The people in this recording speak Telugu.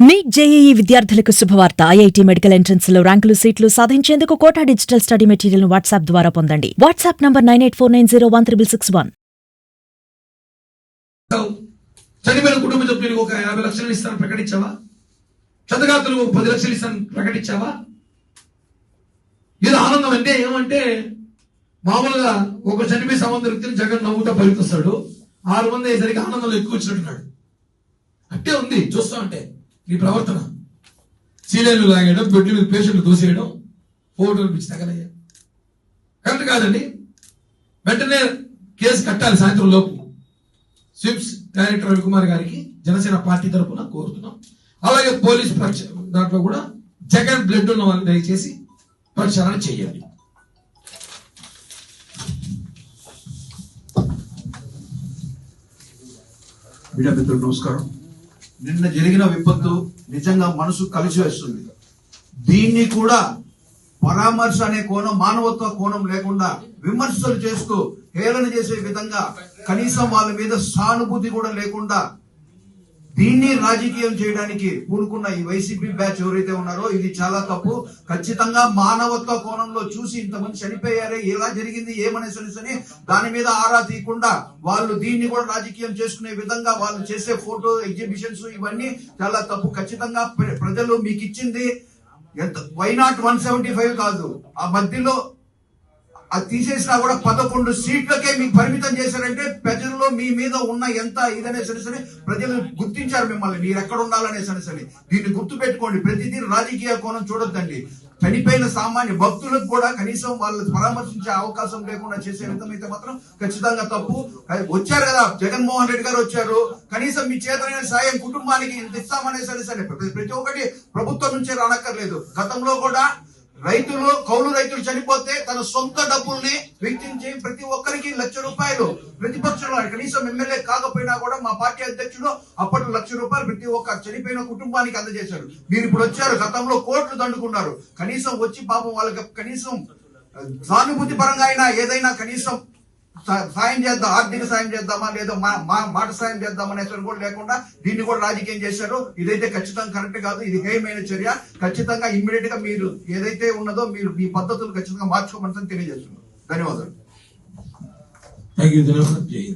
నీట్ జేఈఈ విద్యార్థులకు శుభవార్త. ఐఐటి మెడికల్ ఎంట్రన్స్లో ర్యాంకులు సీట్లు సాధించేందుకు Kota digital study material WhatsApp ద్వారా పొందండి. WhatsApp number nine eight four nine zero one triple six one. చనిపోయిన కుటుంబ సభ్యులకు ఒక యాభై లక్షలు ఇస్తాను ప్రకటించావా? చంద్రగాతులకు ఒక పది లక్షలు ఇస్తాను ప్రకటించావా? ఇది ఆనందం అంటే ఏమంటే మామూలుగా ఒక చనిపోయి సంబంధ వ్యక్తిని జగన్ నవ్వుతా పలుకుతాడు ఆరు మంది అయ్యేసరికి ఆనందంలో ఎక్కువ వచ్చినట్టున్నాడు. అట్టే ఉంది చూస్తా అంటే నీ ప్రవర్తన. సీరియల్లు లాగేయడం బెడ్ మీద పేషెంట్లు దోసేయడం ఫోటోలు పిచ్చి తగలయ్యా. కరెక్ట్ కాదండి. వెంటనే కేసు కట్టాలి సాయంత్రం లోపు. స్విప్స్ డైరెక్టర్ రవికుమార్ గారికి జనసేన పార్టీ తరఫున కోరుతున్నాం. అలాగే పోలీస్ ప్రక్ష దాంట్లో కూడా జగన్ బ్లడ్ ఉన్న వాళ్ళని దయచేసి ప్రచారణ చేయాలి. మీడియా మిత్రులు నమస్కారం. నిన్న జరిగిన విపత్తు నిజంగా మనసు కలిసి వస్తుంది. దీన్ని కూడా పరామర్శ అనే కోణం మానవత్వ కోణం లేకుండా విమర్శలు చేస్తూ హేళన చేసే విధంగా కనీసం వాళ్ళ మీద సానుభూతి కూడా లేకుండా దీన్ని రాజకీయం చేయడానికి పూనుకున్న ఈ వైసీపీ బ్యాచ్ ఎవరైతే ఉన్నారో ఇది చాలా తప్పు. ఖచ్చితంగా మానవత్వ కోణంలో చూసి ఇంతమంది చనిపోయారే ఎలా జరిగింది ఏమనేసి అని దాని మీద ఆరా తీయకుండా వాళ్ళు దీన్ని కూడా రాజకీయం చేసుకునే విధంగా వాళ్ళు చేసే ఫోటో ఎగ్జిబిషన్స్ ఇవన్నీ చాలా తప్పు. ఖచ్చితంగా ప్ర- ప్రజలు మీకు ఇచ్చింది ఎంత why not one seventy five కాదు. ఆ మధ్యలో అది తీసేసినా కూడా పదకొండు సీట్లకే మీకు పరిమితం చేశారంటే ప్రజల్లో మీ మీద ఉన్న ఎంత ఇదనే సరే సరే ప్రజలు గుర్తించారు మిమ్మల్ని. మీరు ఎక్కడ ఉండాలనే సరే సరే దీన్ని గుర్తు పెట్టుకోండి ప్రతిదీ రాజకీయ కోణం చూడొద్దండి. చనిపోయిన సామాన్య భక్తులకు కూడా కనీసం వాళ్ళు పరామర్శించే అవకాశం లేకుండా చేసే విధమైతే మాత్రం ఖచ్చితంగా తప్పు. వచ్చారు కదా జగన్మోహన్ రెడ్డి గారు వచ్చారు. కనీసం మీ చేతనైన సాయం కుటుంబానికి ఇంత ఇస్తామనే సరే సరే ప్రతి ప్రతి ఒక్కటి ప్రభుత్వం నుంచే రానక్కర్లేదు. గతంలో కూడా రైతులు కౌలు రైతులు చనిపోతే తన సొంత డబ్బుల్ని వెచ్చించి ప్రతి ఒక్కరికి లక్ష రూపాయలు. ప్రతిపక్షంలో కనీసం ఎమ్మెల్యే కాకపోయినా కూడా మా పార్టీ అధ్యక్షుడు అప్పట్లో లక్ష రూపాయలు ప్రతి ఒక్క చనిపోయిన కుటుంబానికి అందజేశారు మీరు ఇప్పుడు వచ్చారు గతంలో కోట్లు దండుకున్నారు. కనీసం వచ్చి పాపం వాళ్ళకి కనీసం సానుభూతి పరంగా అయినా ఏదైనా కనీసం సాయం చేద్దాం ఆర్థిక సాయం చేద్దామా లేదా మా మా- మాట సాయం చేద్దామా అనే కూడా లేకుండా దీన్ని కూడా రాజకీయం చేశారు. ఇదైతే ఖచ్చితంగా కరెక్ట్ కాదు. ఇది హేయమైన చర్య. ఖచ్చితంగా ఇమ్మీడియట్గా మీరు ఏదైతే ఉన్నదో మీరు మీ పద్ధతులు ఖచ్చితంగా మార్చుకోమని తెలియజేస్తున్నారు ధన్యవాదాలు.